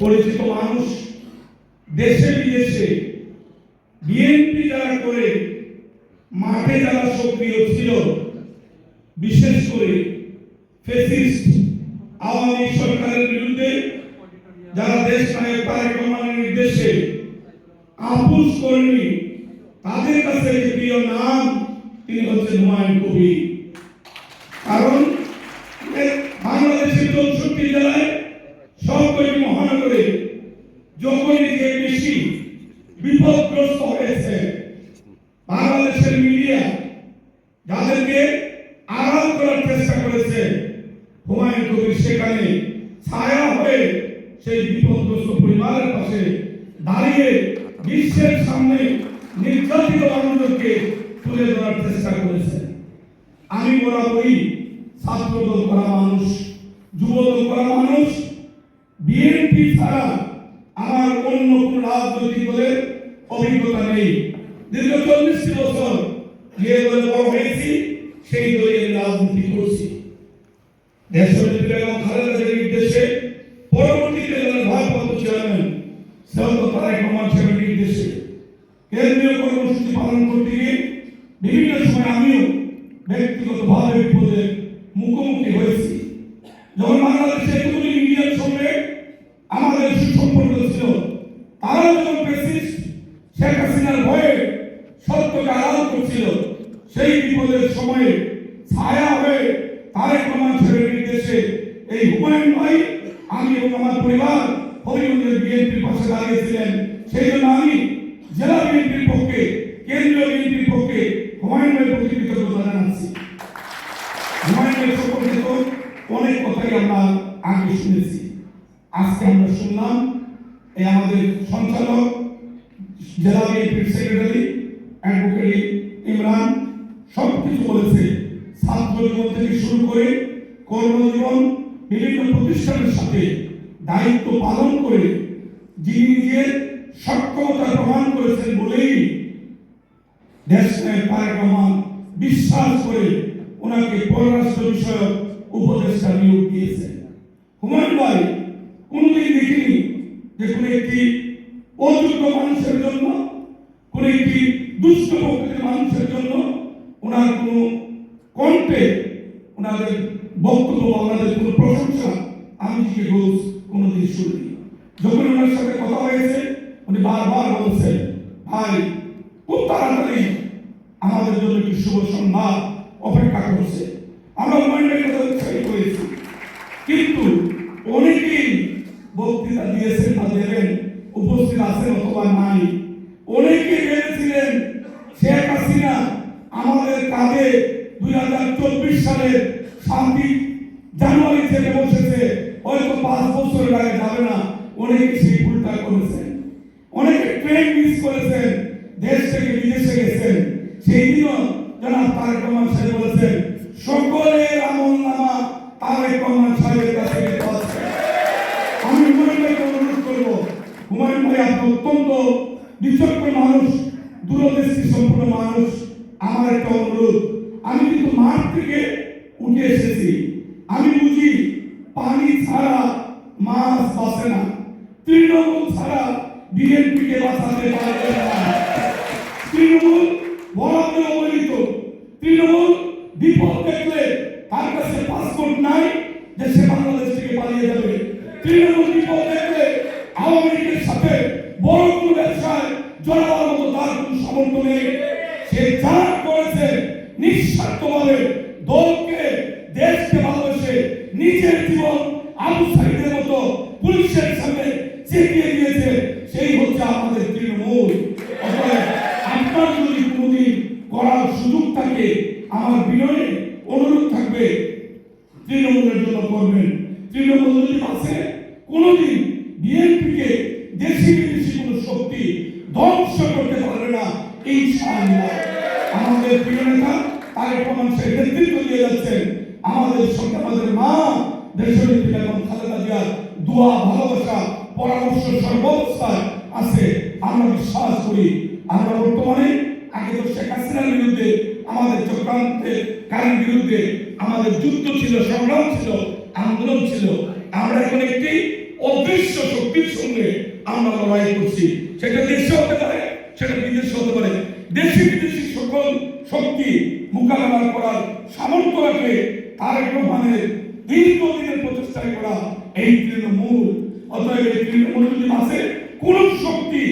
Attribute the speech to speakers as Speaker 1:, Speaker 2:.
Speaker 1: পরিচিত মানুষ দেশে বিদেশে বিএনপি যারা করে, মাঠে যারা সক্রিয় ছিল, বিশেষ করে ফেসিস্ট আওয়ামী সরকারের বিরুদ্ধে যারা দেশ নায়ক তারেক রহমানের নির্দেশে আপুস করেনি, তাদের কাছে প্রিয় নাম তিনি হচ্ছেন হুমায়ুন কবির। কারণ যখনই যে বেশি বিপদগ্রস্ত হয়েছে, বাংলাদেশের মিডিয়া যাদেরকে আড়াল করার চেষ্টা করেছে, হুমায়ুন কবির সেখানে ছায়া হয়ে সেই বিপদগ্রস্ত পরিবারের পাশে দাঁড়িয়ে বিশ্বের সামনে নির্যাতিত মানুষদেরকে তুলে ধরার চেষ্টা করেছে। আমি বরাবরই ছাত্রদল করা মানুষ, যুবদল করা মানুষ, বিএনপি ছাড়া আমার অন্য কোন রাজনৈতিক দলের অভিজ্ঞতা নেই। দীর্ঘ চল্লিশটি বছর যে দলে বড় হয়েছি, সেই দলে রাজনীতি করছি। দেশনেত্রী বেগম খালেদা জিয়ার পরবর্তীতে দলের ভারপ্রাপ্ত চেয়ারম্যান সৈয়দ তারেক রহমান সাহেবের নির্দেশে কেন্দ্রীয় কর্মসূচি পালন করতে গিয়ে বিভিন্ন সময় আমিও ব্যক্তিগতভাবে বিপদের মুখোমুখি হয়েছি। যখন বাংলাদেশে এতগুলি সঙ্গে আমাদের তারা যখন শেখ হাসিনার ভয়ে সত্যকে আড়াল করছিল। সেই বিপদের সময়ে ছায়া হয়ে তারেক রহমান সাহেবের নির্দেশে এই হুমায়ুন ভাই, আমি এবং আমার পরিবার হরিগঞ্জের বিএনপির পাশে দাঁড়িয়েছিলেন। সেই জন্য আমি জেলা বিএনপির পক্ষে, কেন্দ্রীয় বিএনপির পক্ষে হুমায়ুন ভাইয়ের প্রতি কৃতজ্ঞতা জানাচ্ছি। হুমায়ুনের সম্পর্কে তো অনেক কথাই আমরা আগে শুনেছি। আজকে আমরা শুনলাম এই আমাদের সঞ্চালক জেলা বিএনপির সেক্রেটারি অ্যাডভোকেট ইমরান সব কিছু বলেছে। ছাত্র জীবন থেকে শুরু করে কর্মজীবন, বিভিন্ন প্রতিষ্ঠানের সাথে দায়িত্ব পালন করে যিনি নিজের সক্ষমতা প্রমাণ করেছেন বলেই তারেক রহমান বিশ্বাস করে ওনাকে পররাষ্ট্র বিষয়ক উপদেষ্টা নিয়োগ দিয়েছেন। হুমায়ুন ভাই যে কোনো একটি অযোগ্য মানুষের জন্য, কোন একটি দুষ্ট প্রকৃতির মানুষের জন্য ওনার কোনো কণ্ঠে ওনাদের বক্তব্য ওনাদের কোনো প্রশংসা আমি যে রোজ কোনোদিন শুনিনি। যখন ওনার সাথে কথা হয়েছে, উনি বারবার বলছেন, ভাই, খুব তাড়াতাড়ি আমাদের জন্য একটি শুভ সংবাদ অপেক্ষা করছে। আমরা হুমায়ুনের কথা উৎসাহিত হয়েছি কিন্তু অনেকেই আছেন নাই। অনেকে ভেবেছিলেন শেখ হাসিনা আমাদের কাঁধে দুই হাজার চব্বিশ সালের শান্তি জানুয়ারি থেকে বসেছে, হয়তো পাঁচ বছরের আগে যাবে না। অনেকে সেই ভুলটা করেছেন। অনেকে ট্রেন মিস করেছেন, দেশ থেকে বিদেশে গেছেন। সেই দিনও জনাব তারেক রহমান সাহেব বলেছেন ভাই আপনি অত্যন্ত বিচক্ষণ মানুষ, দূরদৃষ্টি সম্পন্ন মানুষ। আমার একটা অনুরোধ, আমি কিন্তু মাঠ থেকে উঠে এসেছি। আমি বুঝি পানি ছাড়া মাছ বাঁচে না। তৃণমূল ছাড়া বিএনপিকে বাঁচাতে পারবে না। তৃণমূল বরাদ্দ বড় ব্যবসায় জড়াবার মতো তার কোনো সমর্থন নেই। সে যা করেছে নিঃস্বার্থভাবে দলকে, দেশকে ভালোবেসে নিজের জীবন আবু সাইদের মতো পুলিশের সামনে চেপিয়ে দিয়েছে, সেই হচ্ছে আমাদের তৃণমূল। আপনার যদি কোনোদিন করার সুযোগ থাকে, আমার বিনয়ে অনুরোধ থাকবে, তৃণমূলের জন্য করবেন। তৃণমূল যদি আছে কোনোদিন বিএনপিকে দেশি বিদেশি কোনো শক্তি ধ্বংস করতে পারবে না ইনশাআল্লাহ আমাদের প্রিয় নেতা, তারেক রহমান সাহেব নেতৃত্ব দিয়ে যাচ্ছেন। আমাদের সঙ্গে আমাদের মা, দেশনেত্রী বেগম খালেদা জিয়ার দোয়া, ভালোবাসা, পরামর্শ সর্বাবস্থায় আছে। আমরা বিশ্বাস করি, আমরা বর্তমানে আগে তো শেখ হাসিনার বিরুদ্ধে, আমাদের চক্রান্তের কারণ বিরুদ্ধে আমাদের যুদ্ধ ছিল, সংগ্রাম ছিল, আন্দোলন ছিল। আমরা এখন একটি অদৃশ্য শক্তি শক্তির সঙ্গে আমরা লড়াই করছি। সেটা দেশে হতে পারে, সেটা বিদেশে হতে পারে। দেশি বিদেশি সকল শক্তি মোকাবেলা করার সামর্থ্য রাখে, তার রহমানের দীর্ঘদিনের প্রচেষ্টায় করা এই তৃণমূল। অতএব এই তৃণমূল যদি আছে কোন শক্তি